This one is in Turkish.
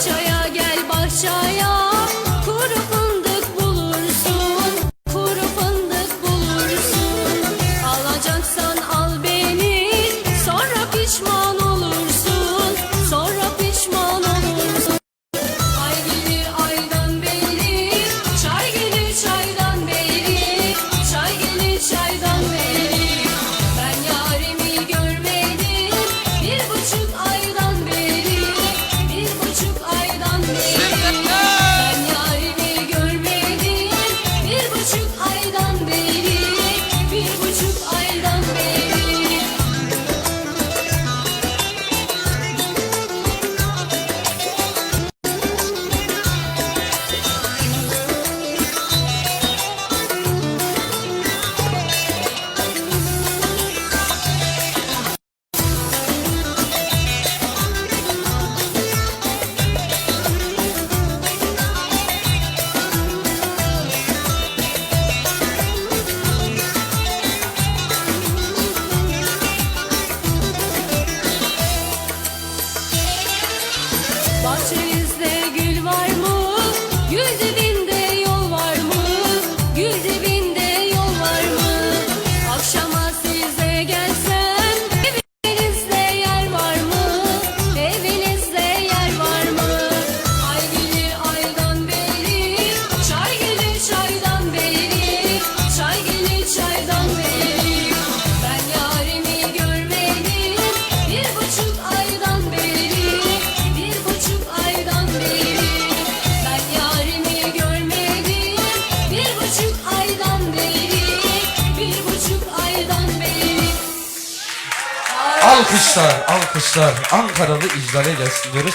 bahçaya gel bahçaya Alkışlar, alkışlar. Ankaralı icraya gelsin diyoruz.